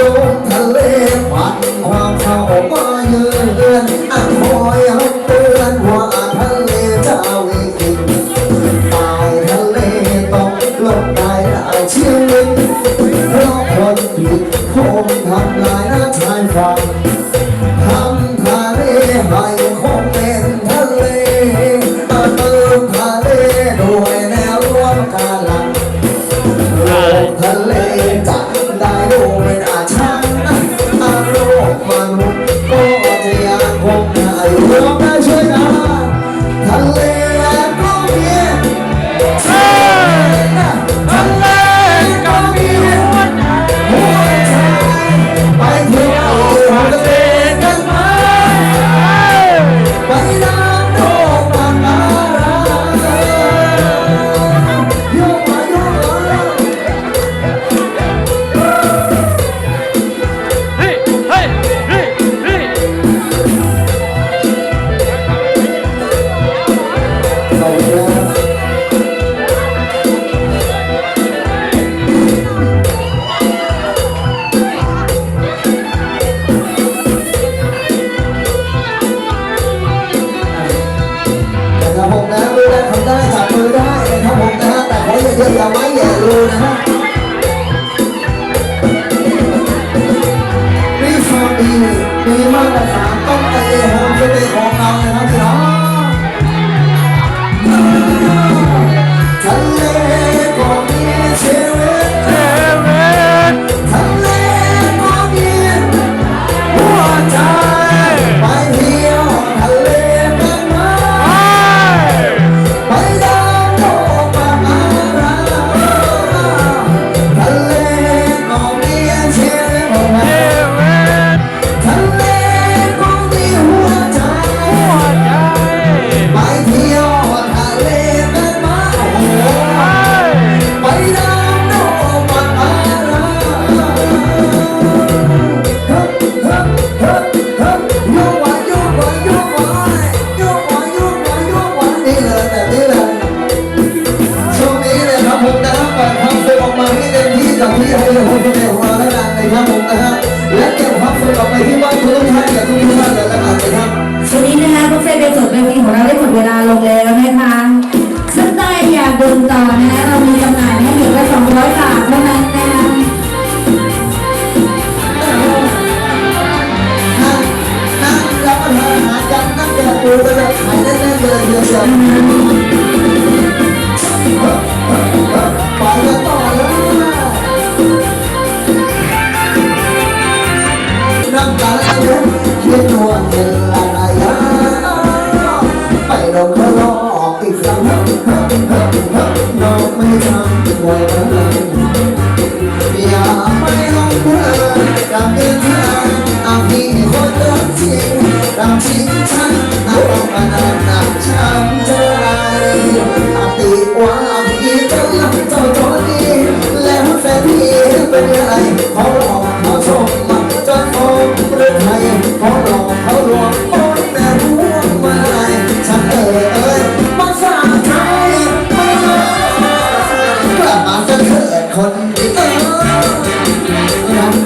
ลมทะเลพัดความเข้ามาเยือนอันหอยหักเตือนว่าทะเลจะวิกฤตตายทะเลต้องลงตาดาวเชียงวินเพราะคนผิดคงทำลายนาชายฝั่งทำทะเลให้คง won't hands, give him a hand. ลาลงแล้วนะคะสนใจอยากดื่ต่อนะเรามีจำหน่ายให้ถึงแค่200บาทเท่านั้นนะคะรับประทานอาหารยังนักเตะปูก็จะขายได้เรื่อยๆเรื่อยๆ น้องไม่ทำไหวอย่าไปลงเพกัเดินทางตาดีคนกจริงรักจริงฉันอาต้นานักช้ำใจอาตีว่าอี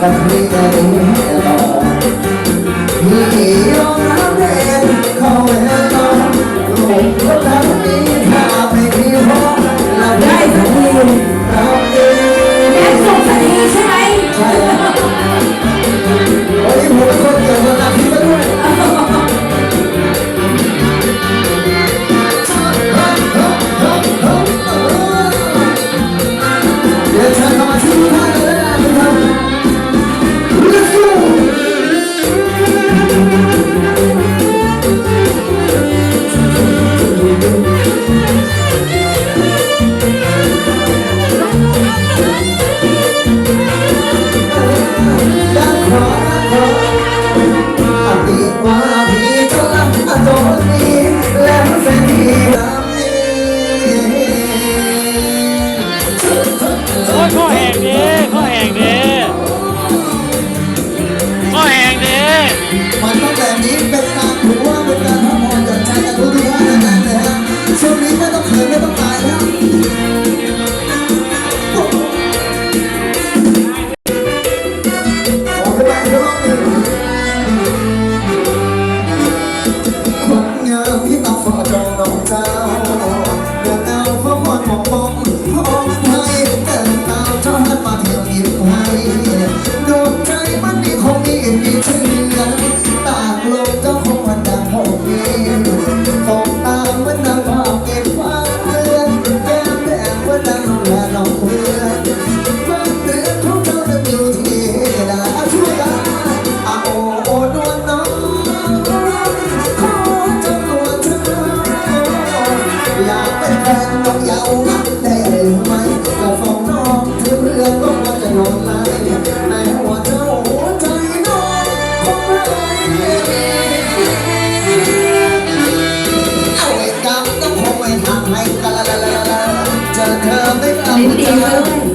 วันนี้จะรู้แน่นอนพี่ยอมรับเองขอแน่นอนลูกก็ได้ ของ สั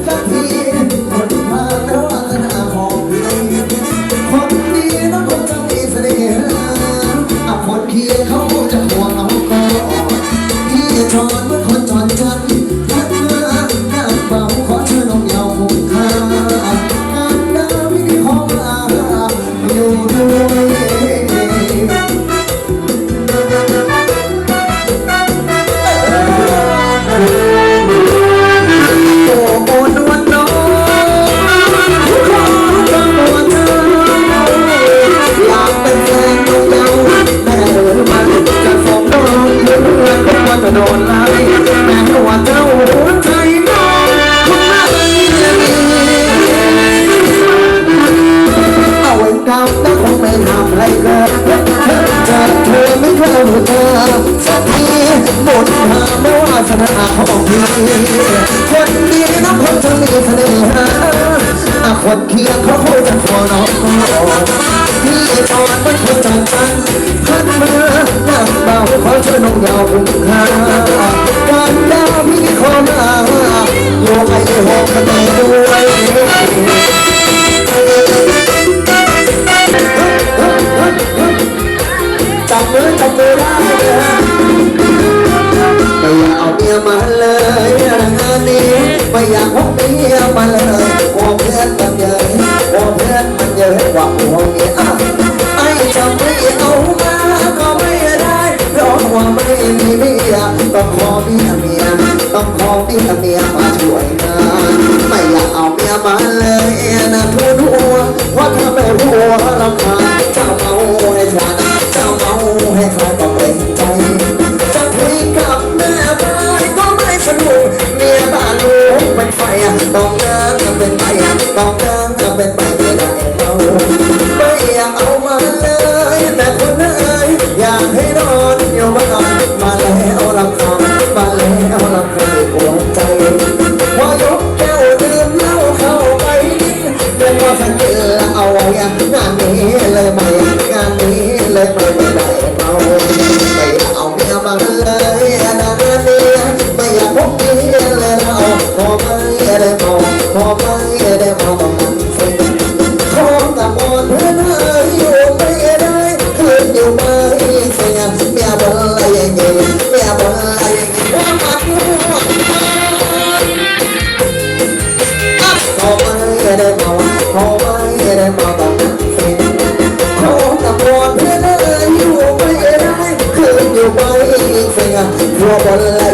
ไม่ว่าสนาของพี่คนดีนะคนจะมีเสน่ห์อะคนเคียงเขาพูดจะขอน้องพี่ตอนมันคนจังจังพันมาหน้าเบาขอช่วยน้องยาวคุ้มค่า อยากพกเมียมาเลยโอ้เพื่อนมันเยอะโอ้เพื่อนมันเยอะกว่าโอ้เมียไอ้จะไม่เอามาก็ไม่ได้เพราะว่าไม่มีเมียต้องขอเมียเมียต้องขอเมียเมียมาช่วยงานไม่อยากเอาเมียมาเลยนะทุนหัวว่าถ้าไม่หัวรำคาญ ไปอะต้องจะเป็นไปไม่ได้เราไม่อยากเอามาเลย แต่คนเอ้ยอยากให้นอนอยู่บ้านมาแล้วรำคามาแล้วรำคาญหัวใจพอยกแก้วดื่มเหล้าเข้าไปนิดเดินมาสังเกตเอาไว้งานนี้เลยไม่งานนี้เลยไม่ไม่ได้เมาไม่อยากเอาเมียมาเลยนะเมียไม่อยากพบเมียเลยเราพอไม่ได้มองพอไม่ หัว